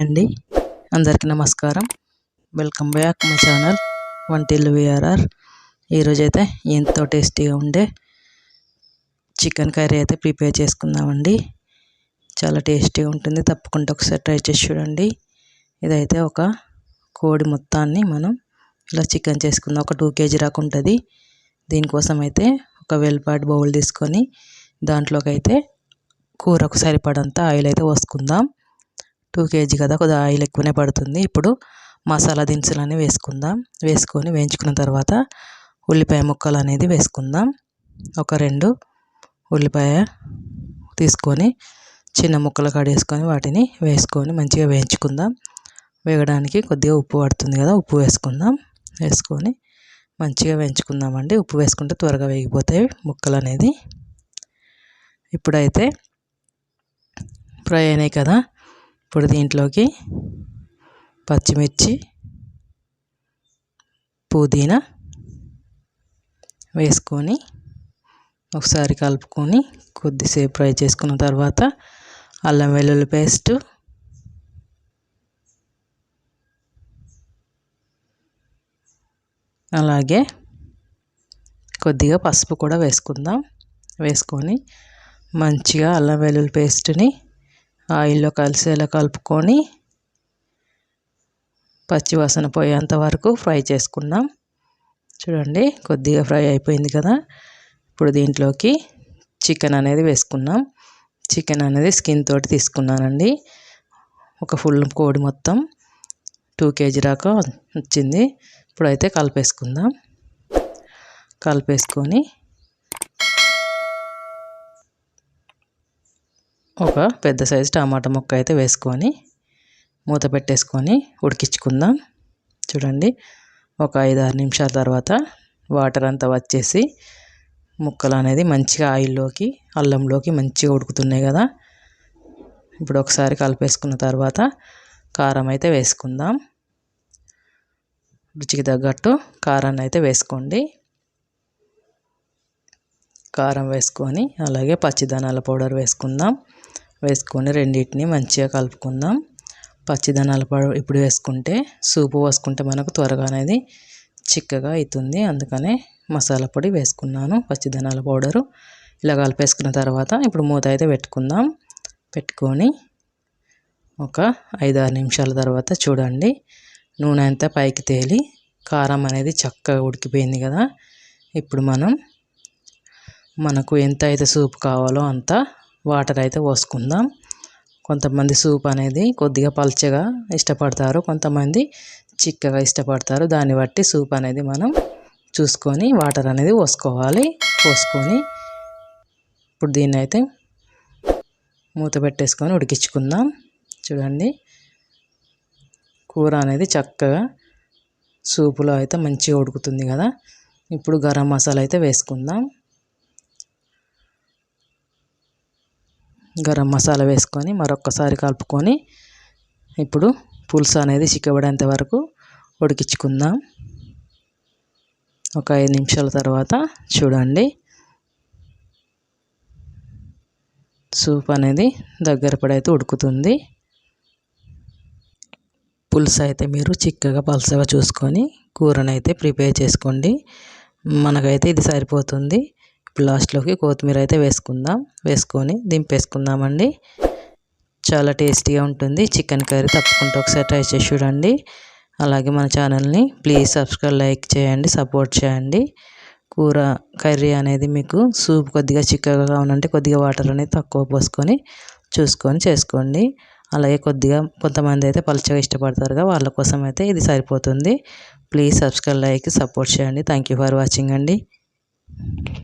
అండి. అందరికీ నమస్కారం. Welcome back my channel Vantillu VRR ఈరోజైతే ఎంతో టేస్టీగా ఉండే చికెన్ కర్రీ అయితే ప్రిపేర్ చేసుకుందామండి. చాలా టేస్టీగా ఉంటుంది. తప్పకుండా ఒకసారి ట్రై చేసి చూడండి. ఇదైతే ఒక కోడి మొత్తాన్ని మనం ఇలా చికెన్ చేసుకుందాం. ఒక టూ కేజీ రాకు ఉంటుంది. దీనికోసం అయితే ఒక వెల్పాటి బౌల్ తీసుకొని దాంట్లోకి అయితే కూరకు సరిపడంత ఆయిల్ అయితే పోసుకుందాం. టూ కేజీ కదా కొద్దిగా ఆయిల్ ఎక్కువనే పడుతుంది. ఇప్పుడు మసాలా దినుసులు వేసుకుందాం. వేసుకొని వేయించుకున్న తర్వాత ఉల్లిపాయ ముక్కలు అనేది వేసుకుందాం. ఒక రెండు ఉల్లిపాయ తీసుకొని చిన్న ముక్కలు కడేసుకొని వాటిని వేసుకొని మంచిగా వేయించుకుందాం. వేగడానికి కొద్దిగా ఉప్పు పడుతుంది కదా ఉప్పు వేసుకుందాం. వేసుకొని మంచిగా వేయించుకుందామండి. ఉప్పు వేసుకుంటే త్వరగా వేగిపోతాయి ముక్కలు అనేది. ఇప్పుడైతే ఫ్రై అయినాయి కదా ఇప్పుడు దీంట్లోకి పచ్చిమిర్చి పుదీనా వేసుకొని ఒకసారి కలుపుకొని కొద్దిసేపు ఫ్రై చేసుకున్న తర్వాత అల్లం వెల్లుల్లి పేస్ట్ అలాగే కొద్దిగా పసుపు కూడా వేసుకుందాం. వేసుకొని మంచిగా అల్లం వెల్లుల్లి పేస్ట్ని ఆయిల్లో కలిసేలా కలుపుకొని పచ్చివాసన పోయేంత వరకు ఫ్రై చేసుకున్నాం. చూడండి కొద్దిగా ఫ్రై అయిపోయింది కదా. ఇప్పుడు దీంట్లోకి చికెన్ అనేది వేసుకున్నాం. చికెన్ అనేది స్కిన్ తోటి తీసుకున్నానండి. ఒక ఫుల్ కోడి మొత్తం టూ కేజీ దాకా వచ్చింది. ఇప్పుడైతే కలిపేసుకుందాం. కలిపేసుకొని ఒక పెద్ద సైజు టమాటా ముక్క అయితే వేసుకొని మూత పెట్టేసుకొని ఉడికించుకుందాం. చూడండి ఒక ఐదు ఆరు నిమిషాల తర్వాత వాటర్ అంతా వచ్చేసి ముక్కలు అనేది మంచిగా ఆయిల్లోకి అల్లంలోకి మంచిగా ఉడుకుతున్నాయి కదా. ఇప్పుడు ఒకసారి కలిపేసుకున్న తర్వాత కారం అయితే వేసుకుందాం. రుచికి తగ్గట్టు కారాన్ని అయితే వేసుకోండి. కారం వేసుకొని అలాగే పచ్చిదనాల పౌడర్ వేసుకుందాం. వేసుకొని రెండింటిని మంచిగా కలుపుకుందాం. పచ్చిదనాల పౌడర్ ఇప్పుడు వేసుకుంటే సూపు పోసుకుంటే మనకు త్వరగా అనేది చిక్కగా అవుతుంది అందుకనే మసాలా పొడి వేసుకున్నాను పచ్చిదనాల పౌడరు. ఇలా కలిపేసుకున్న తర్వాత ఇప్పుడు మూత అయితే పెట్టుకుందాం. పెట్టుకొని ఒక ఐదు ఆరు నిమిషాల తర్వాత చూడండి. నూనె అంతా పైకి తేలి కారం అనేది చక్కగా ఉడికిపోయింది కదా. ఇప్పుడు మనం మనకు ఎంత అయితే సూప్ కావాలో అంత వాటర్ అయితే పోసుకుందాం. కొంతమంది సూప్ అనేది కొద్దిగా పల్చగా ఇష్టపడతారు కొంతమంది చిక్కగా ఇష్టపడతారు. దాన్ని బట్టి సూప్ అనేది మనం చూసుకొని వాటర్ అనేది పోసుకోవాలి. పోసుకొని ఇప్పుడు దీన్ని అయితే మూత పెట్టేసుకొని ఉడికించుకుందాం. చూడండి కూర అనేది చక్కగా సూపులో అయితే మంచిగా ఉడుకుతుంది కదా. ఇప్పుడు గరం మసాలా అయితే వేసుకుందాం. గరం మసాలా వేసుకొని మరొకసారి కలుపుకొని ఇప్పుడు పులుసు అనేది చిక్కబడేంత వరకు ఉడికించుకుందాం. ఒక ఐదు నిమిషాల తర్వాత చూడండి. సూప్ అనేది దగ్గర పడైతే ఉడుకుతుంది. పులుసు అయితే మీరు చిక్కగా పలసగా చూసుకొని కూరనైతే ప్రిపేర్ చేసుకోండి. మనకైతే ఇది సరిపోతుంది. లాస్ట్లోకి కొత్తిమీర అయితే వేసుకుందాం. వేసుకొని దింపేసుకుందామండి. చాలా టేస్టీగా ఉంటుంది. చికెన్ కర్రీ తప్పకుండా ఒకసారి ట్రై చేసి చూడండి. అలాగే మన ఛానల్ని ప్లీజ్ సబ్స్క్రైబ్ లైక్ చేయండి సపోర్ట్ చేయండి. కూర కర్రీ అనేది మీకు సూప్ కొద్దిగా చిక్కగా కావాలంటే కొద్దిగా వాటర్ అనేది తక్కువ పోసుకొని చూసుకొని చేసుకోండి. అలాగే కొద్దిగా కొంతమంది అయితే పలుచగా ఇష్టపడతారుగా వాళ్ళ కోసం అయితే ఇది సరిపోతుంది. ప్లీజ్ సబ్స్క్రైబ్ లైక్ సపోర్ట్ చేయండి. థ్యాంక్ యూ ఫర్ వాచింగ్ అండి.